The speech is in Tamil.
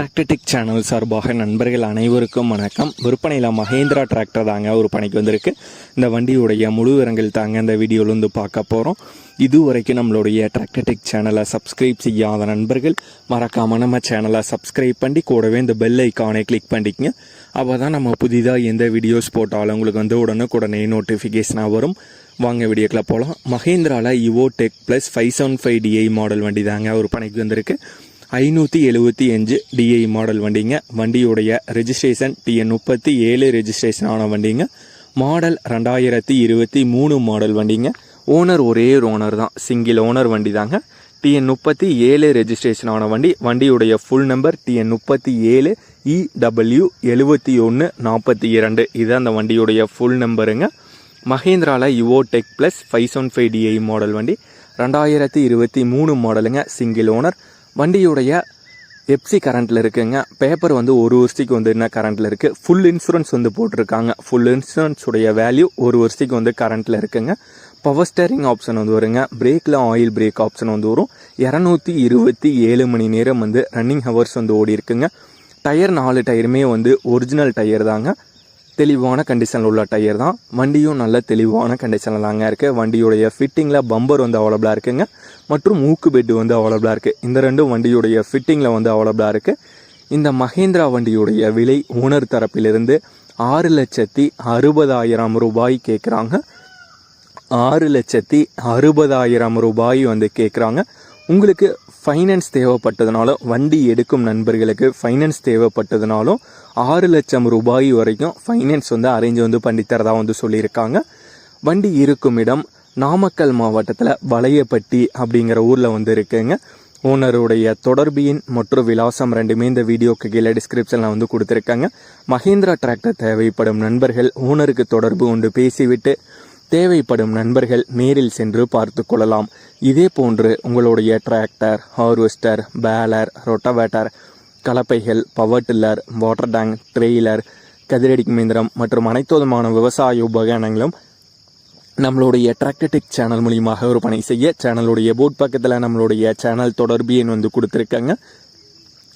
டிராக்டர்டெக் சேனல் சார்பாக நண்பர்கள் அனைவருக்கும் வணக்கம். விற்பனையில் மகேந்திரா டிராக்டர் தாங்க ஒரு பணிக்கு வந்திருக்கு. இந்த வண்டியுடைய முழு விவரங்கள் தாங்க இந்த வீடியோலேருந்து பார்க்க போகிறோம் இதுவரைக்கும் நம்மளுடைய டிராக்டர்டெக் சேனலை சப்ஸ்கிரைப் செய்யாத நண்பர்கள் மறக்காமல் நம்ம சேனலை சப்ஸ்கிரைப் பண்ணி கூடவே இந்த பெல் ஐக்கானை கிளிக் பண்ணிக்கங்க. அப்போ தான் நம்ம புதிதாக எந்த வீடியோஸ் போட்டாலும் உங்களுக்கு வந்து உடனுக்குடனே நோட்டிஃபிகேஷனாக வரும். வாங்க வீடியோக்கில் போகலாம் மகேந்திராவில் Yuvo tech plus five seven five DI model வண்டி தாங்க ஒரு பணிக்கு வந்திருக்கு. ஐநூற்றி எழுபத்தி அஞ்சு டிஐ மாடல் வண்டிங்க. வண்டியுடைய ரெஜிஸ்ட்ரேஷன் டிஎன் முப்பத்தி ஏழு ரெஜிஸ்ட்ரேஷன் ஆன வண்டிங்க. மாடல் ரெண்டாயிரத்தி இருபத்தி மூணு மாடல் வண்டிங்க. ஓனர் ஒரே ஒரு ஓனர் தான். சிங்கிள் ஓனர் வண்டி தாங்க டிஎன் முப்பத்தி ஏழு ரெஜிஸ்ட்ரேஷன் ஆன வண்டி. வண்டியுடைய ஃபுல் நம்பர் டிஎன் முப்பத்தி ஏழு இடபிள்யூ எழுபத்தி ஒன்று நாற்பத்தி இரண்டு. இது அந்த வண்டியுடைய ஃபுல் நம்பருங்க மஹேந்திராவில் Yuvo tech plus five seven five DI model வண்டி. ரெண்டாயிரத்தி இருபத்தி மூணு மாடலுங்க சிங்கிள் ஓனர் வண்டியுடைய எப்சி கரண்ட்டில் இருக்குங்க. பேப்பர் வந்து ஒரு வருஷத்துக்கு வந்து என்ன கரண்ட்டில் இருக்குது ஃபுல் இன்சூரன்ஸ் வந்து போட்டிருக்காங்க. ஃபுல் இன்சூரன்ஸுடைய வேல்யூ ஒரு வருஷத்துக்கு வந்து கரண்ட்டில் இருக்குங்க. பவர் ஸ்டேரிங் ஆப்ஷன் வந்து வருங்க. பிரேக்கில் ஆயில் பிரேக் ஆப்ஷன் வந்து வரும். இரநூத்தி இருபத்தி ஏழு மணி நேரம் வந்து ரன்னிங் ஹவர்ஸ் வந்து ஓடி இருக்குங்க டயர் நாலு டயருமே வந்து ஒரிஜினல் டயர் தாங்க. தெளிவான கண்டிஷனில் உள்ள டயர் தான். வண்டியும் நல்ல தெளிவான கண்டிஷனில் தாங்க இருக்குது வண்டியுடைய ஃபிட்டிங்கில் பம்பர் வந்து அவைலபிளாக இருக்குங்க. மற்றும் மூக்கு பெட்டு வந்து அவைலபிளாக இருக்குது இந்த ரெண்டும் வண்டியுடைய ஃபிட்டிங்கில் வந்து அவைலபிளாக இருக்குது இந்த மஹேந்திரா வண்டியுடைய விலை ஓனர் தரப்பிலிருந்து ஆறு லட்சத்தி அறுபதாயிரம் ரூபாய் கேட்குறாங்க ஆறு லட்சத்தி அறுபதாயிரம் ரூபாய் வந்து கேட்குறாங்க உங்களுக்கு ஃபைனான்ஸ் தேவைப்பட்டதுனாலும் வண்டி எடுக்கும் நண்பர்களுக்கு ஃபைனான்ஸ் தேவைப்பட்டதுனாலும் ஆறு லட்சம் ரூபாய் வரைக்கும் ஃபைனான்ஸ் வந்து அரேஞ்ச் வந்து பண்ணித்தரதாக வந்து சொல்லியிருக்காங்க. வண்டி இருக்கும் இடம் நாமக்கல் மாவட்டத்தில் வளையப்பட்டி அப்படிங்கிற ஊரில் வந்து இருக்குங்க. ஓனருடைய தொடர்பு எண் மற்றும் விலாசம் ரெண்டுமே இந்த வீடியோக்கு கீழே டிஸ்கிரிப்ஷனில் வந்து கொடுத்துருக்காங்க. மஹேந்திரா டிராக்டர் தேவைப்படும் நண்பர்கள் ஓனருக்கு தொடர்பு கொண்டு பேசிவிட்டு தேவைப்படும் நண்பர்கள் நேரில் சென்று பார்த்து கொள்ளலாம். இதே போன்று உங்களுடைய tractor harvester baler rotavator கலப்பைகள் power tiller water tank trailer கதிரடிக்கும் மீந்திரம் மற்றும் அனைத்து விதமான விவசாய உபகரணங்களும் நம்மளுடைய டிராக்டர்டெக் சேனல் மூலியமாக ஒரு பணி செய்ய சேனலுடைய போட் பக்கத்தில் நம்மளுடைய சேனல் தொடர்பு எண் வந்து கொடுத்துருக்காங்க.